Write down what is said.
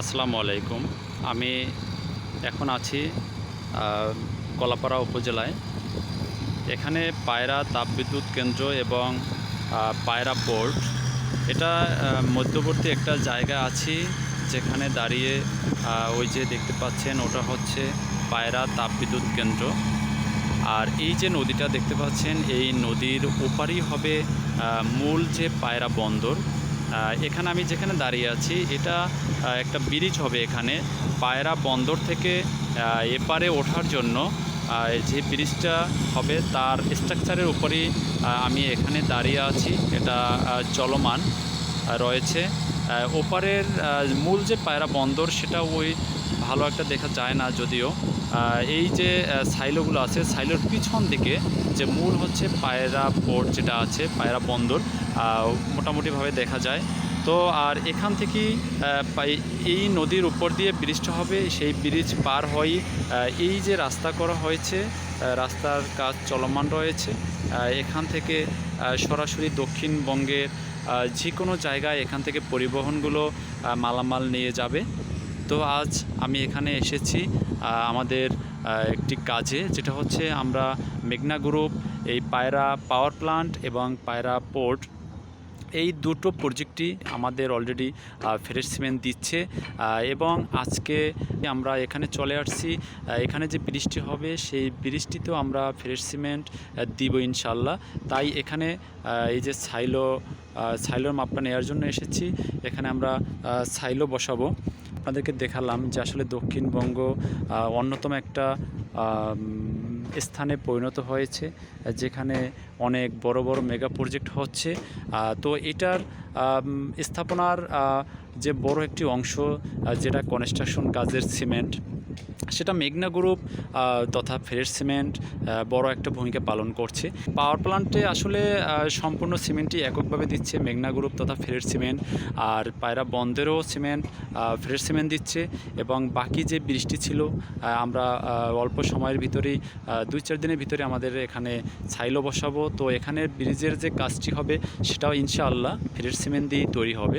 আসসালামু আলাইকুম। আমি এখন আছি কলাপাড়া উপজেলায়। এখানে পায়রা তাপবিদ্যুৎ কেন্দ্র এবং পায়রা পোর্ট। এটা মধ্যবর্তী একটা জায়গা আছি, যেখানে দাঁড়িয়ে ওই যে দেখতে পাচ্ছেন, ওটা হচ্ছে পায়রা তাপবিদ্যুৎ কেন্দ্র। আর এই যে নদীটা দেখতে পাচ্ছেন, এই নদীর ওপারই হবে মূল যে পায়রা বন্দর। এখানে আমি যেখানে দাঁড়িয়ে আছি, এটা একটা ব্রিজ হবে এখানে। পায়রা বন্দর থেকে এপারে ওঠার জন্য যে ব্রিজটা হবে তার স্ট্রাকচারের উপরেই আমি এখানে দাঁড়িয়ে আছি। এটা চলমান রয়েছে। ওপারের মূল যে পায়রা বন্দর, সেটা ওই ভালো একটা দেখা যায় না যদিও। এই যে সাইলোগুলো আছে, সাইলোর পিছন দিকে যে মূল হচ্ছে পায়রা পোর্ট যেটা আছে, পায়রা বন্দর মোটামুটিভাবে দেখা যায়। তো আর এখান থেকেই এই নদীর উপর দিয়ে ব্রিজটা হবে, সেই ব্রিজ পার হয়ে এই যে রাস্তা করা হয়েছে রাস্তার কাজ চলমান রয়েছে এখান থেকে সরাসরি দক্ষিণবঙ্গের যে কোনো জায়গায় এখান থেকে পরিবহনগুলো মালামাল নিয়ে যাবে। তো আজ আমি এখানে এসেছি আমাদের একটি কাজে, যেটা হচ্ছে আমরা মেঘনা গ্রুপ, এই পায়রা পাওয়ার প্লান্ট এবং পায়রা পোর্ট এই দুটো প্রজেক্টই আমাদের অলরেডি ফ্রেশ সিমেন্ট দিচ্ছে। এবং আজকে আমরা এখানে চলে আসছি। এখানে যে বৃষ্টি হবে সেই বৃষ্টিতেও আমরা ফ্রেশ সিমেন্ট আহ, দিব ইনশাল্লাহ তাই এখানে এই যে সাইলো সাইলোর মাপটা নেওয়ার জন্য এসেছি। এখানে আমরা সাইলো বসাবো। আপনাদেরকে দেখালাম যে আসলে দক্ষিণবঙ্গ অন্যতম একটা স্থানে পরিণত হয়েছে, যেখানে অনেক বড় বড় মেগা প্রজেক্ট হচ্ছে। তো এটার স্থাপনার যে বড় একটি অংশ যেটা কনস্ট্রাকশন কাজের সিমেন্ট সেটা মেঘনা গ্রুপ তথা ফ্রেশ সিমেন্ট বড় একটা ভূমিকা পালন করছে। পাওয়ার প্লান্টে আসলে সম্পূর্ণ সিমেন্টই এককভাবে দিচ্ছে মেঘনা গ্রুপ তথা ফ্রেশ সিমেন্ট। আর পায়রা বন্দরেও সিমেন্ট ফ্রেশ সিমেন্ট দিচ্ছে এবং বাকি যে বৃষ্টি ছিল আমরা অল্প সময়ের ভিতরেই দুই চার দিনের ভিতরে আমাদের এখানে ছাইলো বসাবো। তো এখানে ব্রিজের যে কাজটি হবে, সেটাও ইনশাআল্লাহ ফ্রেশ সিমেন্ট দিয়েই তৈরি হবে।